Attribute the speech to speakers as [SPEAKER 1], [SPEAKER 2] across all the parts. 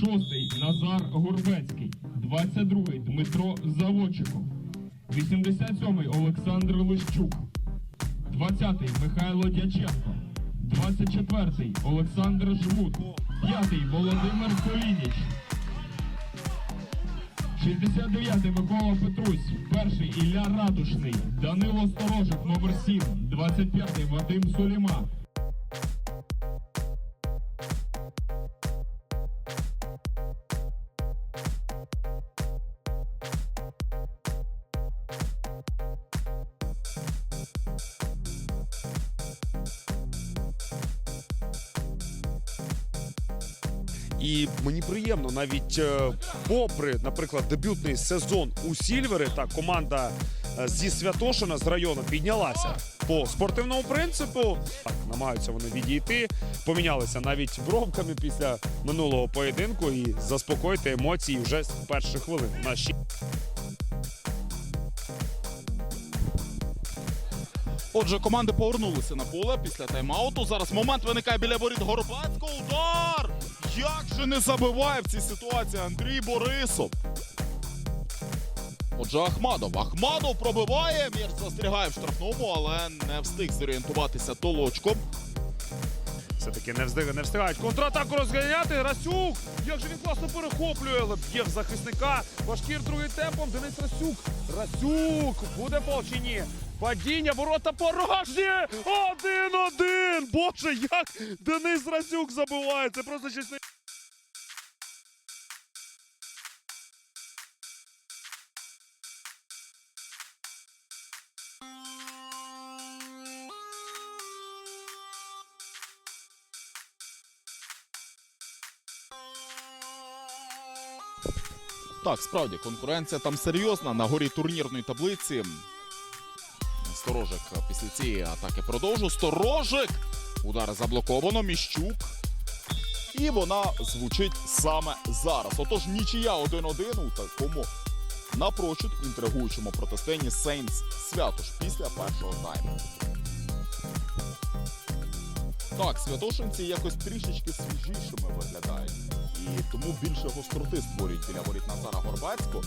[SPEAKER 1] 6 Назар Горбецький, 22 Дмитро Заводчиков, 87-й Олександр Лищук, 20-й Михайло Дяченко, 24-й Олександр Жмут, 5 Володимир Колініч, 69-й Микола Петрусь, перший Ілля Радушний, Данило Сторожик, номер 7, 25-й Вадим Суліма,
[SPEAKER 2] І мені приємно, навіть е, попри, наприклад, дебютний сезон у Сільвери, та команда е, зі Святошина з району піднялася по спортивному принципу. Намагаються вони відійти, помінялися навіть бровками після минулого поєдинку і заспокоїти емоції вже з перших хвилин. На ще
[SPEAKER 3] Отже, команди повернулися на поле після тайм-ауту. Зараз момент виникає біля воріт Горбацького. Удар! Як же не забиває в цій ситуації Андрій Борисов? Отже, Ахмадов. Ахмадов пробиває. М'яч застрягає в штрафному, але не встиг зорієнтуватися толочком.
[SPEAKER 2] все-таки не встиг, не встигають контратаку розганяти. Расюк! Як же він класно перехоплює, б'є в захисника. Башкір другий темпом. Денис Расюк. Расюк! Буде фол чи ні? Падіння, ворота порожні! Один-один! Боже, як Денис Расюк забиває! Це просто щось
[SPEAKER 3] Так, справді, конкуренція там серйозна на горі турнірної таблиці. Сторожик після цієї атаки продовжує. Сторожик! Удар заблоковано. Міщук. І вона звучить саме зараз. Отож, нічия 1-1 у такому напрочуд інтригуючому протистоянні Сейнс Святош після першого тайму. Так, святошинці якось трішечки свіжішими виглядають. І тому більше гостроти створюють біля воріт Назара Горбацького.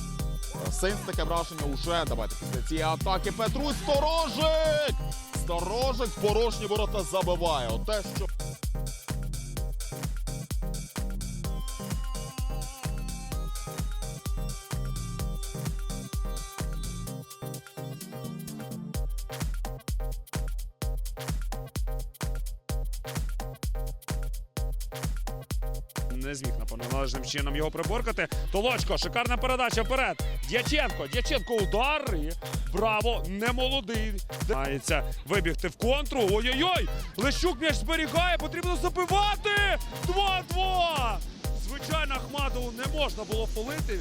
[SPEAKER 3] Е, Сейнс таке враження уже. Давайте після цієї атаки Петрусь Сторожик! Сторожик порожні ворота забиває. Оте, що
[SPEAKER 2] Не зміг, напевно, належним чином його приборкати. Толочко, шикарна передача вперед. Дяченко, Дяченко удар. І браво, не молодий. Мається вибігти в контру. Ой-ой-ой! Лещук м'яч зберігає, потрібно забивати! 2-2! Звичайно, Ахмадову не можна було полити.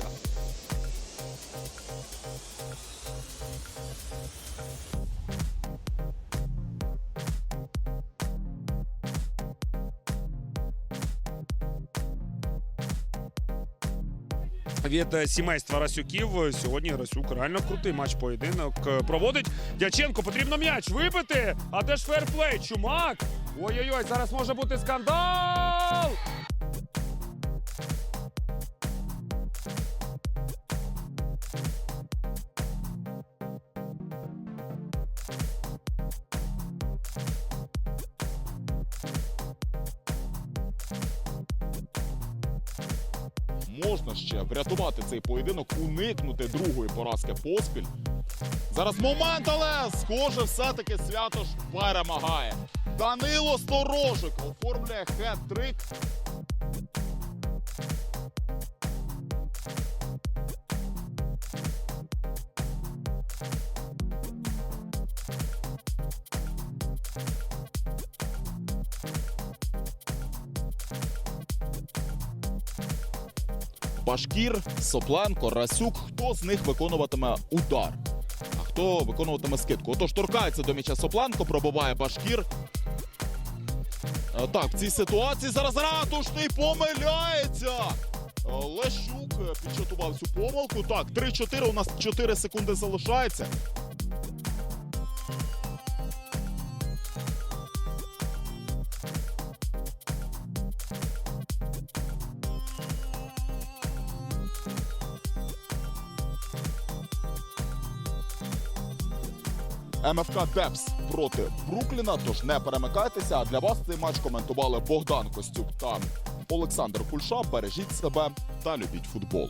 [SPEAKER 2] Від сімейства Расюків. Сьогодні Расюк реально крутий матч поєдинок е, проводить. Дяченко потрібно м'яч вибити. А де ж ферплей? Чумак. Ой-ой-ой, зараз може бути скандал.
[SPEAKER 3] Можна ще врятувати цей поєдинок, уникнути другої поразки поспіль. Зараз момент, але схоже, все-таки Святош перемагає. Данило Сторожик оформлює хет-трик. Башкір, Сопленко, Расюк. Хто з них виконуватиме удар? А хто виконуватиме скидку? Отож торкається до м'яча Сопленко, пробиває Башкір. Е, Так, в цій ситуації зараз ратушний помиляється. Е, Лещук е, підчатував цю помилку. Так, 3-4, у нас 4 секунди залишається. МФК Депс проти Брукліна. Тож не перемикайтеся. А для вас цей матч коментували Богдан Костюк та Олександр Кульша. Бережіть себе та любіть футбол.